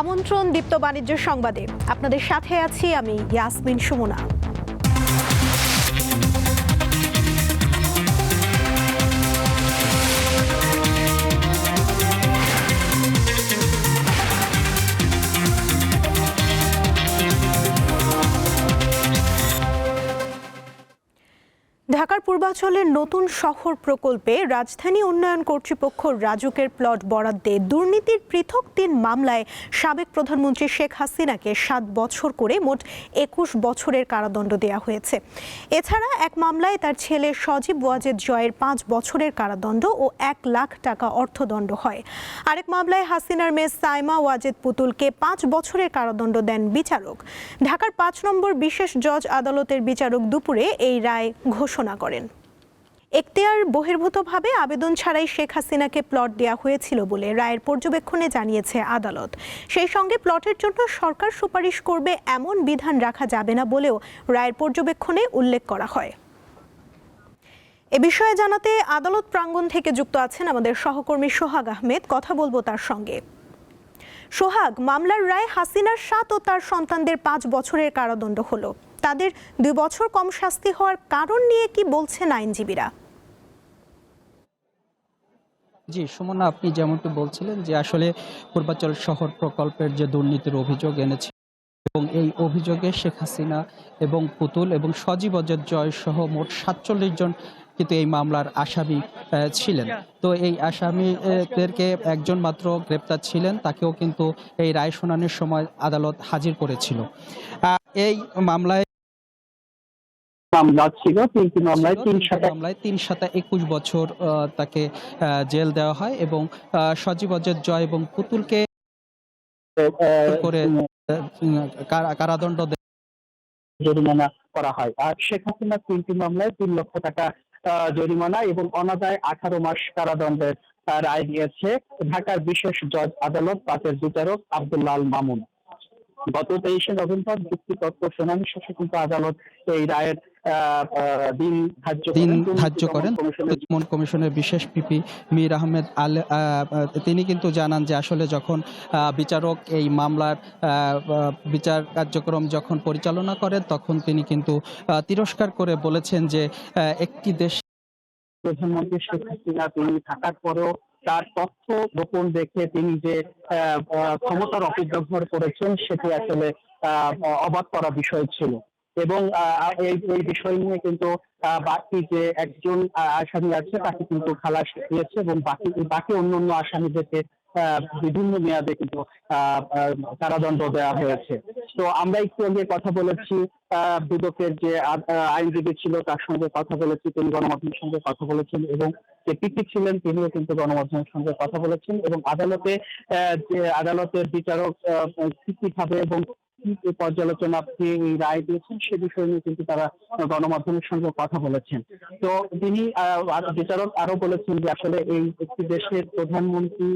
আমন্ত্রণ দীপ্ত বাণিজ্য সংবাদে। আপনাদের সাথে আছি আমি ইয়াসমিন সুমনা। ঢাকার পূর্বাঞ্চলের নতুন শহর প্রকল্পে রাজধানী উন্নয়ন কর্তৃপক্ষ রাজুকের প্লট বরাদ্দে দুর্নীতির পৃথক তিন মামলায় সাবেক প্রধানমন্ত্রী শেখ হাসিনাকে সাত বছর করে মোট একুশ বছরের কারাদণ্ড দেওয়া হয়েছে। এছাড়া এক মামলায় তার ছেলে সজীব ওয়াজেদ জয়ের পাঁচ বছরের কারাদণ্ড ও এক লাখ টাকা অর্থদণ্ড হয়। আরেক মামলায় হাসিনার মেয়ে সাইমা ওয়াজেদ পুতুলকে পাঁচ বছরের কারাদণ্ড দেন বিচারক। ঢাকার পাঁচ নম্বর বিশেষ জজ আদালতের বিচারক দুপুরে এই রায় ঘোষণা করেন। এখতিয়ার বহির্ভূতভাবে আবেদন ছাড়াই শেখ হাসিনাকে প্লট দেওয়া হয়েছিল বলে রায়ের পর্যবেক্ষণে জানিয়েছে আদালত। সেই সঙ্গে প্লটের জন্য সরকার সুপারিশ করবে এমন বিধান রাখা যাবে না বলেও রায়ের পর্যবেক্ষণে উল্লেখ করা হয়। এ বিষয়ে জানাতে আদালত প্রাঙ্গণ থেকে যুক্ত আছেন আমাদের সহকর্মী সোহাগ আহমেদ। কথা বলব তার সঙ্গে। সোহাগ, মামলার রায় হাসিনার সাত ও তার সন্তানদের পাঁচ বছরের কারাদণ্ড হলো। তাদের দুই বছর কম শাস্তি হওয়ার কারণ নিয়ে কি বলছেন আইনজীবীরা? জি, সুমনা, আপনি যেমনটি বলছিলেন যে আসলে পূর্বাচল শহর প্রকল্পের যে দুর্নীতির অভিযোগ এনেছে এবং এই অভিযোগে শেখ হাসিনা এবং পুতুল এবং সজীব অজয় জয় সহ মোট সাতচল্লিশ জন কিন্তু এই মামলার আসামি ছিলেন। তো এই আসামিদেরকে একজন মাত্র গ্রেপ্তার ছিলেন, তাকেও কিন্তু এই রায় শুনানির সময় আদালত হাজির করেছিল। এই মামলায় মামলা ছিল তিনটি মামলায় তিন মামলায় তিন সাথে একুশ বছর তাকে জেল দেওয়া হয় এবং সজীব অজয় জয় এবং পুতুলকে করে কারাদণ্ড জরিমানা করা হয়। আর শেখ হাসিনা তিনটি মামলায় তিন লক্ষ টাকা জরিমানা এবং অনাদায় আঠারো মাস কারাদণ্ডের রায় দিয়েছে ঢাকার বিশেষ জজ আদালত পাতের বিচারক আব্দুল্লাহ আল মামুন। গত তেইশে নভেম্বর যুক্তিতত্ত্ব শুনানি শেষে কিন্তু আদালত এই রায়ের দিন ধার্য দিন করেন। করেন কমিশনের কমিশনের বিশেষ পিপি মীর আহমেদ আল তিনি কিন্তু জানান যে আসলে যখন বিচারক এই মামলার বিচার কার্যক্রম যখন পরিচালনা করেন তখন তিনি কিন্তু তিরস্কার করে বলেছেন যে একটি দেশ প্রধানমন্ত্রী শেখ হাসিনা তিনি থাকার পরেও তার তথ্য গোপন রেখে তিনি যে ক্ষমতার অপব্যবহার করেছেন সেটি আসলে আহ, অবাক করা বিষয় ছিল এবং এই বিষয় নিয়ে কিন্তু বাকি যে একজন আসামি আছে, তাকে কিন্তু খালাস দিয়েছে এবং বাকি বাকি অন্যান্য আসামিদেরকে বিভিন্ন মেয়াদে কিন্তু কারাদণ্ড দেওয়া হয়েছে। তো আমরা একটু আগে কথা বলেছি দুদকের যে আইনজীবী ছিল, তার সঙ্গে কথা বলেছি, তিনি গণমাধ্যমের সঙ্গে কথা বলেছেন এবং যে পিপি ছিলেন, তিনিও কিন্তু গণমাধ্যমের সঙ্গে কথা বলেছেন এবং আদালতে আদালতের বিচারক কীভাবে এবং কি পর্যালোচনা দিয়ে এই রায় দিয়েছেন, সে বিষয় নিয়ে কিন্তু তারা গণমাধ্যমের সঙ্গে কথা বলেছেন। তো তিনি বিচারক আরও বলেছেন যে আসলে এই একটি দেশের প্রধানমন্ত্রী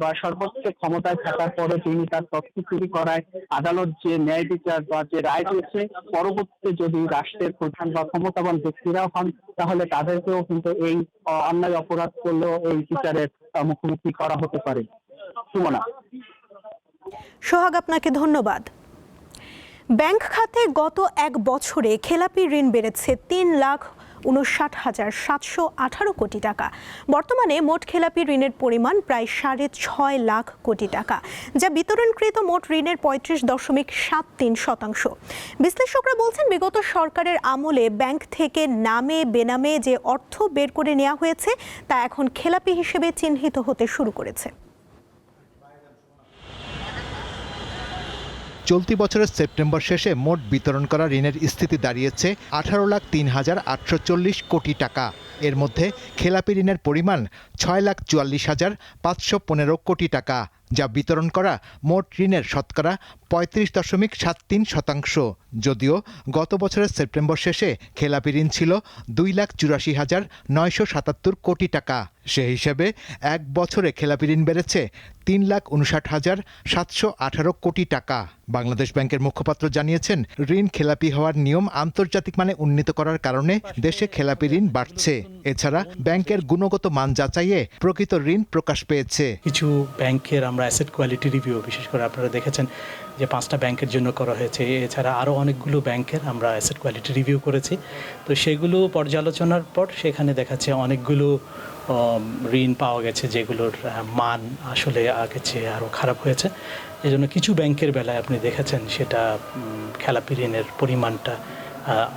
বা সর্বোচ্চ ক্ষমতায় থাকার পরে তিনি তার তথ্য চুরি করায় আদালত যে ন্যায় বিচার বা যে রায় দিয়েছে, পরবর্তীতে যদি রাষ্ট্রের প্রধান বা ক্ষমতাবান ব্যক্তিরা হন, তাহলে তাদেরকেও কিন্তু এই অন্যায় অপরাধ করলেও এই বিচারের মুখোমুখি করা হতে পারে। সুমনা। সোহাগ, আপনাকে ধন্যবাদ। ব্যাংক খাতে গত এক বছরে খেলাপি ঋণ বেড়েছে তিন লাখ উনষাট হাজার সাতশো আঠারো কোটি টাকা। বর্তমানে মোট খেলাপি ঋণের পরিমাণ প্রায় সাড়ে ছয় লাখ কোটি টাকা, যা বিতরণকৃত মোট ঋণের পঁয়ত্রিশ দশমিক সাত তিন শতাংশ। বিশ্লেষকরা বলছেন, বিগত সরকারের আমলে ব্যাংক থেকে নামে বেনামে যে অর্থ বের করে নেওয়া হয়েছে, তা এখন খেলাপি হিসেবে চিহ্নিত হতে শুরু করেছে। চলতি বছরের সেপ্টেম্বর শেষে মোট বিতরণ করা ঋণের স্থিতি দাঁড়িয়েছে আঠারো লাখ তিন হাজার আটশো চল্লিশ কোটি টাকা। এর মধ্যে খেলাপি ঋণের পরিমাণ ছয় লাখ চুয়াল্লিশ হাজার পাঁচশো পনেরো কোটি টাকা, যা বিতরণ করা মোট ঋণের শতকরা পঁয়ত্রিশ দশমিক সাত তিন শতাংশ। যদিও গত বছরের সেপ্টেম্বর শেষে খেলাপি ঋণ ছিল দুই লাখ চুরাশি হাজার নয়শো সাতাত্তর কোটি টাকা। সে হিসেবে এক বছরে খেলাপি ঋণ বেড়েছে তিন লাখ উনষাট হাজার সাতশো আঠারো কোটি টাকা। বাংলাদেশ ব্যাংকের মুখপাত্র জানিয়েছেন, ঋণ খেলাপি হওয়ার নিয়ম আন্তর্জাতিক মানে উন্নীত করার কারণে দেশে খেলাপি ঋণ বাড়ছে। এছাড়া ব্যাংকের গুণগত মান যাচাইয়ে প্রকৃত ঋণ প্রকাশ পেয়েছে। কিছু ব্যাংকের আমরা অ্যাসেট কোয়ালিটি রিভিউ বিশেষ করে আপনারা দেখেছেন যে পাঁচটা ব্যাংকের জন্য করা হয়েছে। এছাড়া আরও অনেকগুলো ব্যাংকের আমরা অ্যাসেট কোয়ালিটি রিভিউ করেছি। তো সেগুলো পর্যালোচনার পর সেখানে দেখাচ্ছে অনেকগুলো ঋণ পাওয়া গেছে যেগুলোর মান আসলে আগের চেয়ে আরও খারাপ হয়েছে। এই জন্য কিছু ব্যাংকের বেলায় আপনি দেখেছেন সেটা খেলাপি ঋণের পরিমাণটা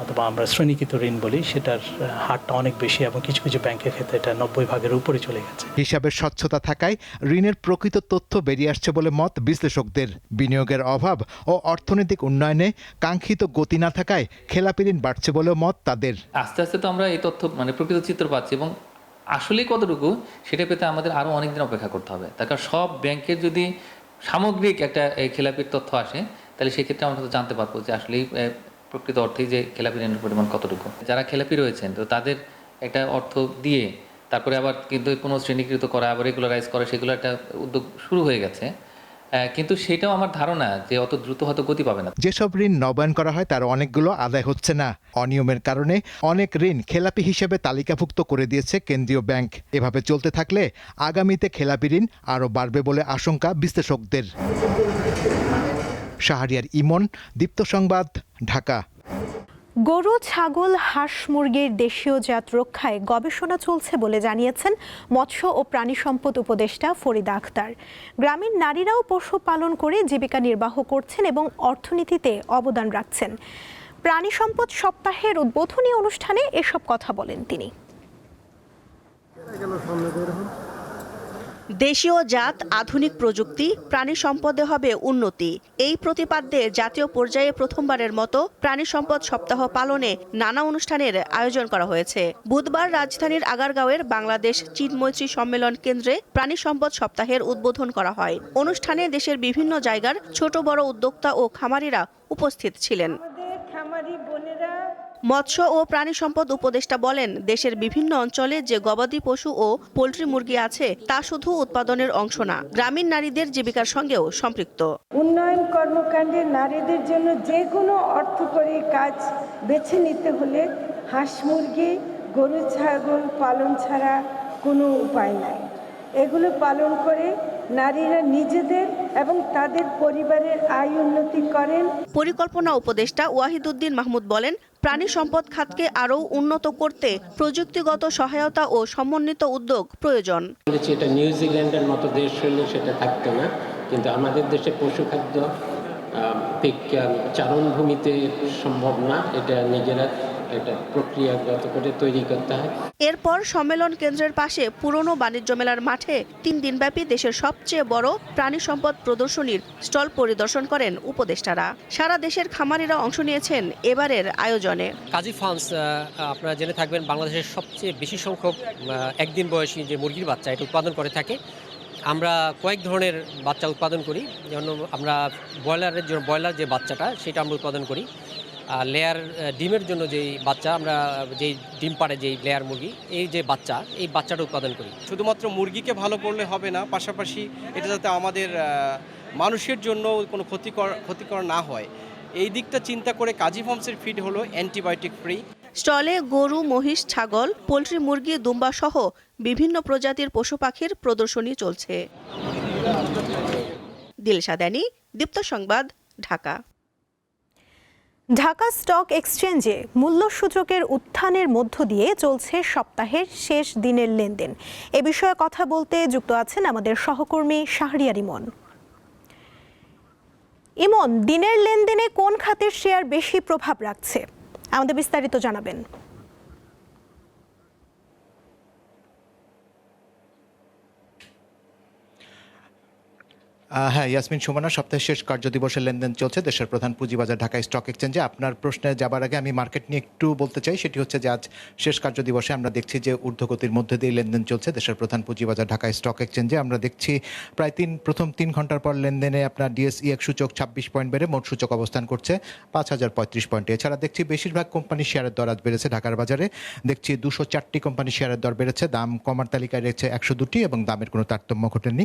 অথবা আমরা শ্রেণীকৃত ঋণ বলি সেটার হারটা অনেক বেশি এবং কিছু কিছু ব্যাংকের ক্ষেত্রে এটা নব্বই ভাগের উপরে চলে গেছে। হিসাবের স্বচ্ছতা থাকায় ঋণের প্রকৃত তথ্য বেরিয়ে আসছে বলে মত বিশ্লেষকদের। বিনিয়োগের অভাব ও অর্থনৈতিক উন্নয়নে কাঙ্ক্ষিত গতি না থাকায় খেলাপি ঋণ বাড়ছে বলেও মত তাদের। আস্তে আস্তে তো আমরা এই তথ্য মানে প্রকৃত চিত্র পাচ্ছি এবং আসলেই কতটুকু, সেটা পেতে আমাদের আরও অনেক দিন অপেক্ষা করতে হবে। তার কারণ সব ব্যাংকের যদি সামগ্রিক একটা খেলাপির তথ্য আসে, তাহলে সেক্ষেত্রে আমরা তো জানতে পারব যে আসলেই প্রকৃত অর্থেই যে খেলাপি ঋণের পরিমাণ কতটুকু। যারা খেলাপি রয়েছেন, তো তাদের একটা অর্থ দিয়ে, তারপরে আবার কিন্তু কোনো শ্রেণীকৃত করা, আবার রেগুলারাইজ করা, সেগুলো একটা উদ্যোগ শুরু হয়ে গেছে। কিন্তু সেটাও আমার ধারণা যে অত দ্রুত হয়তো গতি পাবে না। যেসব ঋণ নবায়ন করা হয়, তার অনেকগুলো আদায় হচ্ছে না। অনিয়মের কারণে অনেক ঋণ খেলাপি হিসেবে তালিকাভুক্ত করে দিয়েছে কেন্দ্রীয় ব্যাংক। এভাবে চলতে থাকলে আগামীতে খেলাপি ঋণ আরও বাড়বে বলে আশঙ্কা বিশ্লেষকদের। শাহরিয়ার ইমন, দীপ্ত সংবাদ, ঢাকা। গরু, ছাগল, হাঁস, মুরগির দেশীয় জাত রক্ষায় গবেষণা চলছে বলে জানিয়েছেন মৎস্য ও প্রাণী সম্পদ উপদেষ্টা ফরিদা আখতার। গ্রামীণ নারীরাও পশু পালন করে জীবিকা নির্বাহ করছেন এবং অর্থনীতিতে অবদান রাখছেন। প্রাণী সম্পদ সপ্তাহের উদ্বোধনী অনুষ্ঠানে এসব কথা বলেন তিনি। দেশীয় জাত, আধুনিক প্রযুক্তি, প্রাণী সম্পদে হবে উন্নতি। এই প্রতিপাদ্যে জাতীয় পর্যায়ে প্রথমবারের মতো প্রাণী সম্পদ সপ্তাহ পালনে নানা অনুষ্ঠানের আয়োজন করা হয়েছে। বুধবার রাজধানীর আগারগাঁওয়ের বাংলাদেশ চীন মৈত্রী সম্মেলন কেন্দ্রে প্রাণী সম্পদ সপ্তাহের উদ্বোধন করা হয়। অনুষ্ঠানে দেশের বিভিন্ন জায়গার ছোট বড় উদ্যোক্তা ও খামারিরা উপস্থিত ছিলেন। খামারি বোনেরা মৎস্য ও প্রাণী সম্পদ উপদেষ্টা বলেন দেশের বিভিন্ন অঞ্চলে যে গবাদি পশু ও পোল্ট্রি মুরগি আছে তা শুধু উৎপাদনের অংশ না গ্রামীণ নারীদের জীবিকার সঙ্গেও সম্পৃক্ত। উন্নয়ন কর্মকাণ্ডে নারীদের জন্য যে কোনো অর্থকরী কাজ বেছে নিতে হলে হাঁস মুরগি গরু ছাগল পালন ছাড়া কোনো উপায় নাই। এগুলো পালন করে নারীরা নিজেদের এবং তাদের পরিবারের আয় উন্নতি করেন। পরিকল্পনা উপদেষ্টা ওয়াহিদুদ্দিন মাহমুদ বলেন প্রাণী সম্পদ খাতকে আরও উন্নত করতে প্রযুক্তিগত সহায়তা ও সমন্বিত উদ্যোগ প্রয়োজন। এটা নিউজিল্যান্ডের মতো দেশ হলে সেটা থাকতো না, কিন্তু আমাদের দেশে পশু খাদ্য চারণভূমিতে সম্ভব না, এটা নিজেরা এটা প্রক্রিয়াগত করে তৈরি করতে হয়। এরপর সম্মেলন কেন্দ্রের পাশে পুরনো বাণিজ্য মেলার মাঠে তিন দিনব্যাপী দেশের সবচেয়ে বড় প্রাণী সম্পদ প্রদর্শনীর স্টল পরিদর্শন করেন উপদেষ্টারা। সারা দেশের খামারিরা অংশ নিয়েছেন এবারের আয়োজনে। কাজী ফার্মস আপনারা জেনে থাকবেন বাংলাদেশের সবচেয়ে বেশি সংখ্যক একদিন বয়সী যে মুরগির বাচ্চা এটা উৎপাদন করে থাকে। আমরা কয়েক ধরনের বাচ্চা উৎপাদন করি যেমন আমরা ব্রয়লারের জন্য ব্রয়লার যে বাচ্চাটা সেটা আমরা উৎপাদন করি। লেয়ার ডিমের জন্য যেই বাচ্চা আমরা যেই ডিম পাড়ে যেই লেয়ার মুরগি এই যে বাচ্চা এই বাচ্চাটা উৎপাদন করি। শুধুমাত্র মুরগিকে ভালো করলে হবে না পাশাপাশি এটা যাতে আমাদের মানুষের জন্য কোনো ক্ষতিকর ক্ষতিকর না হয়। এই দিকটা চিন্তা করে কাজী ফার্মসের ফিড হলো অ্যান্টিবায়োটিক ফ্রি স্টলে গরু মহিষ ছাগল পোলট্রি মুরগি দুম্বা সহ বিভিন্ন প্রজাতির পশু পাখির প্রদর্শনী চলছে। দিলশাদানি দীপ্ত সংবাদ ঢাকা। ঢাকা স্টক এক্সচেঞ্জে মূল্য সূচকের উত্থানের মধ্য দিয়ে চলছে সপ্তাহের শেষ দিনের লেনদেন। এ বিষয়ে কথা বলতে যুক্ত আছেন আমাদের সহকর্মী শাহরিয়ার ইমন। ইমন, দিনের লেনদেনে কোন খাতের শেয়ার বেশি প্রভাব রাখছে? আমাদের বিস্তারিত জানাবেন। হ্যাঁ ইয়াসমিন সুমনা, সপ্তাহের শেষ কার্য দিবসের লেনদেন চলছে দেশের প্রধান পুঁজিবাজার ঢাকা স্টক এক্সচেঞ্জে আপনার প্রশ্নে যাবার আগে আমি মার্কেট নিয়ে একটু বলতে চাই, সেটি হচ্ছে যে আজ শেষ কার্য দিবসে আমরা দেখছি যে ঊর্ধ্বগতির মধ্যে দিয়ে লেনদেন চলছে দেশের প্রধান পুঁজিবাজার ঢাকা স্টক এক্সচেঞ্জে আমরা দেখছি প্রায় তিন, প্রথম তিন ঘণ্টার পর লেনদেনে আপনার ডিএসই এক সূচক ছাব্বিশ পয়েন্ট বেড়ে মোট সূচক অবস্থান করছে পাঁচ হাজার পঁয়ত্রিশ পয়েন্টে এছাড়া দেখছি বেশিরভাগ কোম্পানির শেয়ারের দর আজ বেড়েছে ঢাকার বাজারে। দেখছি দুশো চারটি কোম্পানির শেয়ারের দর বেড়েছে, দাম কমার তালিকায় রয়েছে একশো দুটি এবং দামের কোনো তারতম্য ঘটেনি।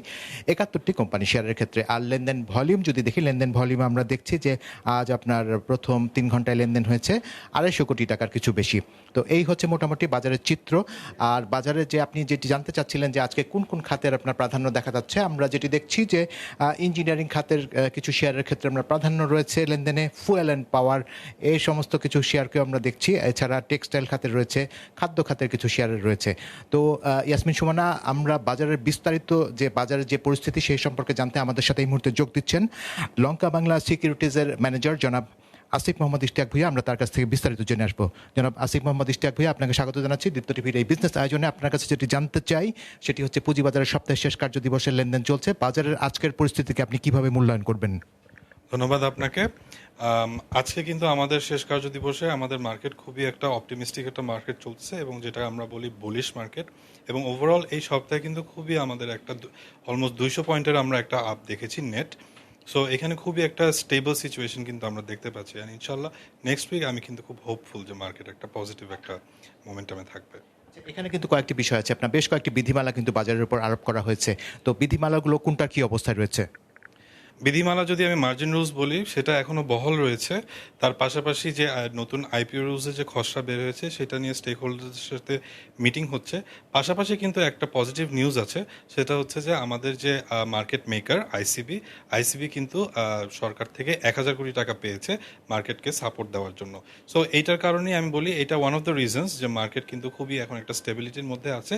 একাত্তরটি কোম্পানি শেয়ারের ক্ষেত্রে। আর লেনদেন ভলিউম, যদি দেখি, লেনদেন ভলিউম আমরা দেখছি যে আজ আপনার প্রথম তিন ঘন্টায় লেনদেন হয়েছে আড়াইশো কোটি টাকার কিছু বেশি। তো এই হচ্ছে মোটামুটি বাজারের চিত্র। আর বাজারে যে আপনি যেটি জানতে চাচ্ছিলেন যে আজকে কোন কোন খাতের আপনার প্রাধান্য দেখা যাচ্ছে, আমরা যেটি দেখছি যে ইঞ্জিনিয়ারিং খাতের কিছু শেয়ারের ক্ষেত্রে আমরা প্রাধান্য রয়েছে লেনদেনে ফুয়েল অ্যান্ড পাওয়ার এই সমস্ত কিছু শেয়ারকেও আমরা দেখছি। এছাড়া টেক্সটাইল খাতের রয়েছে, খাদ্য খাতের কিছু শেয়ারের রয়েছে। তো ইয়াসমিন সুমনা, আমরা বাজারের বিস্তারিত যে, বাজারের যে পরিস্থিতি সেই সম্পর্কে জানতে আমাদের সাথে এই মুহূর্তে যোগ দিচ্ছেন লঙ্কা বাংলা সিকিউরিটিজের ম্যানেজার জনাব আসিফ মোহাম্মদ ইশতিয়াক ভুইয়া। আমরা তার কাছ থেকে বিস্তারিত জেনে আসব। জনাব আসিফ মোহাম্মদ ইশতিয়াক ভুইয়া, আপনাকে স্বাগত জানাচ্ছি। দীপ্ত টিভির এই বিজনেস আয়োজনে আপনার কাছে যেটি জানতে চাই, সেটি হচ্ছে পুঁজিবাজারের সপ্তাহের শেষ কার্য দিবসের লেনদেন চলছে। বাজারের আজকের পরিস্থিতিকে আপনি কীভাবে মূল্যায়ন করবেন? ধন্যবাদ আপনাকে। আজকে কিন্তু আমাদের শেষ কার্য দিবসে আমাদের মার্কেট খুবই একটা অপটিমিস্টিক একটা মার্কেট চলছে এবং যেটা আমরা বলি বুলিশ মার্কেট এবং ওভারঅল এই সপ্তাহে কিন্তু খুবই আমাদের একটা অলমোস্ট দুইশো পয়েন্টের আমরা একটা আপ দেখেছি নেট সো এখানে খুবই একটা স্টেবল সিচুয়েশন কিন্তু আমরা দেখতে পাচ্ছি। আর ইনশাল্লাহ নেক্সট উইক আমি কিন্তু খুব হোপফুল যে মার্কেট একটা পজিটিভ একটা মোমেন্টামে থাকবে। এখানে কিন্তু কয়েকটি বিষয় আছে। আপনার বেশ কয়েকটি বিধিমালা কিন্তু বাজারের উপর আরোপ করা হয়েছে। তো বিধিমালাগুলো কোনটা কি অবস্থায় রয়েছে? বিধিমালা যদি আমি মার্জিন রুলস বলি, সেটা এখনও বহল রয়েছে। তার পাশাপাশি যে নতুন আইপিও রুলসের যে খসড়া বের হয়েছে, সেটা নিয়ে স্টেক হোল্ডারদের সাথে মিটিং হচ্ছে। পাশাপাশি কিন্তু একটা পজিটিভ নিউজ আছে, সেটা হচ্ছে যে, আমাদের যে মার্কেট মেকার আইসিবি আইসিবি কিন্তু সরকার থেকে এক হাজার কোটি টাকা পেয়েছে মার্কেটকে সাপোর্ট দেওয়ার জন্য। সো এইটার কারণেই আমি বলি, এটা ওয়ান অফ দ্য রিজনস যে মার্কেট কিন্তু খুবই এখন একটা স্টেবিলিটির মধ্যে আছে।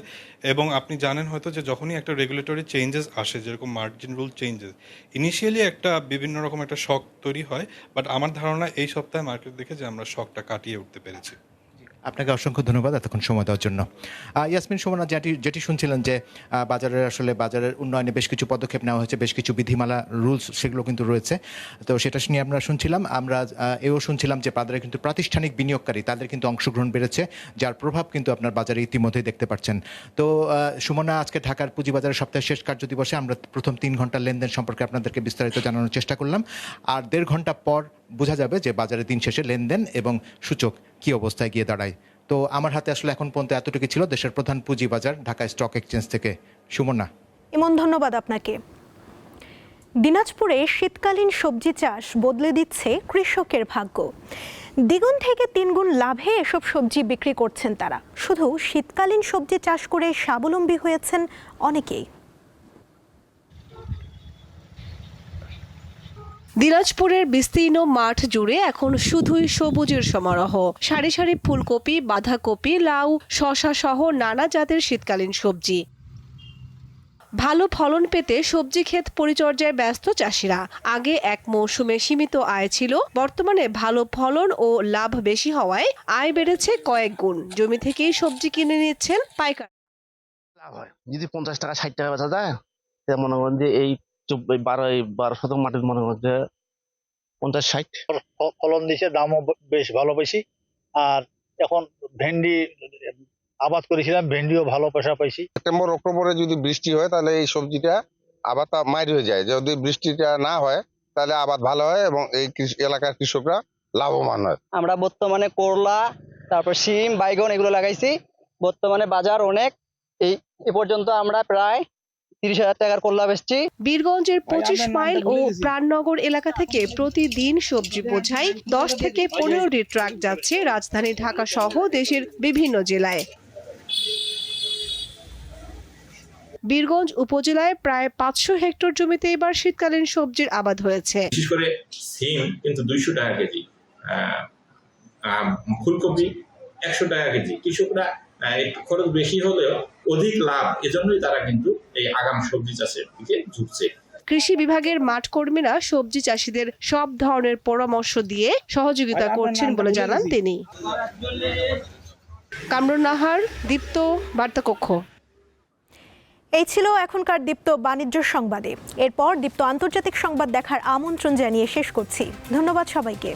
এবং আপনি জানেন হয়তো যে, যখনই একটা রেগুলেটরি চেঞ্জেস আসে, যেরকম মার্জিন রুল চেঞ্জেস ইনিশিয়ালি একটা বিভিন্ন রকম একটা শখ তৈরি হয় বাট আমার ধারণা এই সপ্তাহে মার্কেট দেখে যে আমরা শখটা কাটিয়ে উঠতে পেরেছি। আপনাকে অসংখ্য ধন্যবাদ এতক্ষণ সময় দেওয়ার জন্য। ইয়াসমিন, সুমনা, যেটি যেটি শুনছিলেন যে বাজারের আসলে বাজারের উন্নয়নে বেশ কিছু পদক্ষেপ নেওয়া হয়েছে, বেশ কিছু বিধিমালা, রুলস সেগুলো কিন্তু রয়েছে। তো সেটা নিয়ে আমরা শুনছিলাম, আমরা এও শুনছিলাম যে বাজারে কিন্তু প্রাতিষ্ঠানিক বিনিয়োগকারী, তাদের কিন্তু অংশগ্রহণ বেড়েছে, যার প্রভাব কিন্তু আপনার বাজারে ইতিমধ্যেই দেখতে পাচ্ছেন। তো সুমনা, আজকে ঢাকার পুঁজিবাজারের সপ্তাহের শেষ কার্য দিবসে আমরা প্রথম তিন ঘণ্টার লেনদেন সম্পর্কে আপনাদেরকে বিস্তারিত জানানোর চেষ্টা করলাম। আর দেড় ঘণ্টা পর বোঝা যাবে যে বাজারে দিন শেষে লেনদেন এবং সূচক কী অবস্থায় গিয়ে দাঁড়ায়। তো আমার হাতে আসলে এখন পর্যন্ত এতটুকু ছিল। দেশের প্রধান পুঁজিবাজার ঢাকা স্টক এক্সচেঞ্জ থেকে। সুমনা। ইমন, ধন্যবাদ আপনাকে। দিনাজপুরে শীতকালীন সবজি চাষ বদলে দিচ্ছে কৃষকের ভাগ্য। দ্বিগুণ থেকে তিনগুণ লাভে এসব সবজি বিক্রি করছেন তারা। শুধু শীতকালীন সবজি চাষ করে স্বাবলম্বী হয়েছেন অনেকেই। দিনাজপুরের বিস্তীর্ণ মাঠ জুড়ে এখন শুধুই সবুজের সমারোহ। সারি সারি ফুলকপি, বাঁধাকপি, লাউ শশা সহ নানা জাতের শীতকালীন সবজি। ভালো ফলন পেতে সবজি ক্ষেত পরিচর্যায় ব্যস্ত চাষিরা। আগে এক মৌসুমে সীমিত আয় ছিল, বর্তমানে ভালো ফলন ও লাভ বেশি হওয়ায় আয় বেড়েছে কয়েক গুণ। জমি থেকেই সবজি কিনে নিচ্ছেন পাইকার যদি পঞ্চাশ টাকা, ষাট টাকা বেচা যায় মনে করেন যে এই চব্বিশ বারো বারো শতক মাটির মনে করেন পঞ্চাশ ষাট। ফলন দিছে দামও বেশ ভালো বেশি আর এখন ভেন্ডি আবাদ করেছিলাম ভেন্ডিও ভালো পয়সা পাইছি। সেপ্টেম্বর অক্টোবরে যদি বৃষ্টি হয় তাহলে এই সবজিটা আবাদটা মাইর হয়ে যায়। যদি বৃষ্টিটা না হয় তাহলে আবাদ ভালো হয় এবং এই কৃষি- এলাকার কৃষকরা লাভবান হয়। আমরা বর্তমানে করলা তারপর শিম বাইগন এগুলো লাগাইছি। বর্তমানে বাজার অনেক। এই এ পর্যন্ত আমরা প্রায় তিরিশ হাজার টাকার করলা বেচছি। বীরগঞ্জের পঁচিশ মাইল ও প্রাণনগর এলাকা থেকে প্রতিদিন সবজি বোঝাই দশ থেকে পনেরোটি ট্রাক যাচ্ছে রাজধানী ঢাকা সহ দেশের বিভিন্ন জেলায়। বীরগঞ্জ উপজেলায় প্রায় পাঁচশো হেক্টর জমিতে এবার শীতকালীন সবজির আবাদ হয়েছে। বিশেষ করে সিম কিন্তু দুইশো টাকা কেজি ফুলকপি একশো টাকা কেজি। কৃষকরা একটু খরচ বেশি হলেও অধিক লাভ এজন্যই তারা কিন্তু এই আগাম সবজি চাষের দিকে ঝুঁকছে। কৃষি বিভাগের মাঠ কর্মীরা সবজি চাষিদের সব ধরনের পরামর্শ দিয়ে সহযোগিতা করছেন বলে জানান তিনি। কামরুন নাহার দীপ্ত বার্তাকক্ষ। এই ছিল এখনকার দীপ্ত বাণিজ্য সংবাদে। এরপর দীপ্ত আন্তর্জাতিক সংবাদ দেখার আমন্ত্রণ জানিয়ে শেষ করছি। ধন্যবাদ সবাইকে।